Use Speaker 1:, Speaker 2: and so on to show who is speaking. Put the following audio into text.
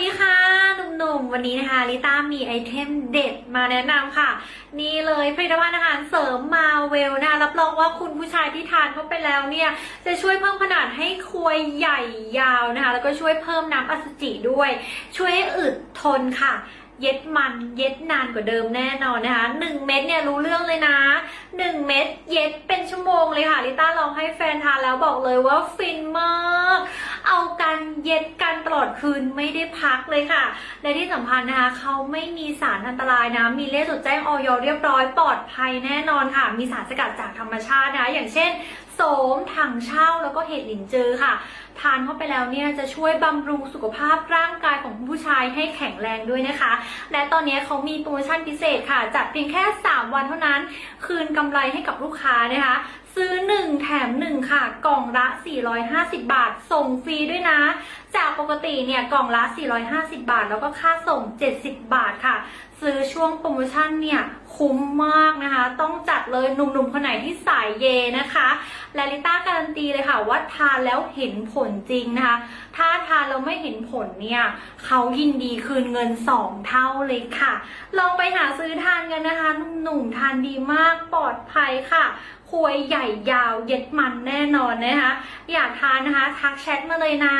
Speaker 1: ดีค่ะหนุ่มๆ วันนี้นะคะลิต้ามีไอเทมเด็ดมาแนะนำค่ะ นี่เลยผลิตภัณฑ์อาหารเสริมมาเวลนะคะรับรองว่าคุณผู้ชายที่ทานเข้าไปแล้วเนี่ยจะช่วยเพิ่มขนาดให้ควยใหญ่ยาวนะคะแล้วก็ช่วยเพิ่มน้ำอสุจิด้วย ช่วยให้อึดทนค่ะเย็ดมันเย็ดนานกว่าเดิมแน่นอนนะคะหนึ่งเม็ดเนี่ยรู้เรื่องเลยนะหนึ่งเม็ดเย็ดเป็นชั่วโมงเลยค่ะลิต้าลองให้แฟนทานแล้วบอกเลยว่าฟินมาก เย็ดกันตลอดคืนไม่ได้พักเลยค่ะ และที่สำคัญนะคะเขาไม่มีสารอันตรายนะ มีเลขจดแจ้งออยเรียบร้อยปลอดภัยแน่นอนค่ะ มีสารสกัดจากธรรมชาตินะคะอย่างเช่น โสมถังเช่าแล้วก็เห็ดหลินจือค่ะ ทานเข้าไปแล้วเนี่ยจะช่วยบำรุงสุขภาพร่างกายของผู้ชายให้แข็งแรงด้วยนะคะ และตอนนี้เขามีโปรโมชั่นพิเศษค่ะจัดเพียงแค่ 3 วันเท่านั้น คืนกำไรให้กับลูกค้านะคะซื้อ 1 แถม 1 ค่ะ กล่องละ 450 บาท ส่งฟรีด้วยนะ จากปกติเนี่ยกล่องละ 450 บาท แล้วก็ค่าส่ง 70 บาทค่ะ ซื้อช่วงโปรโมชั่นเนี่ยคุ้มมากนะคะ ต้องจัดเลยหนุ่มๆคนไหนที่สายเยนะคะ และลิต้าการันตีเลยค่ะว่าทานแล้วเห็นผลจริงนะคะ ถ้าทานเราไม่เห็นผลเนี่ยเขายินดีคืนเงิน 2 เท่าเลยค่ะ ลองไปหาซื้อทานกันนะคะ หนุ่มๆทานดีมากปลอดภัยค่ะควยใหญ่ยาวเย็ดมันแน่นอนนะคะ อยากทานนะคะ ทักแชทมาเลยนะ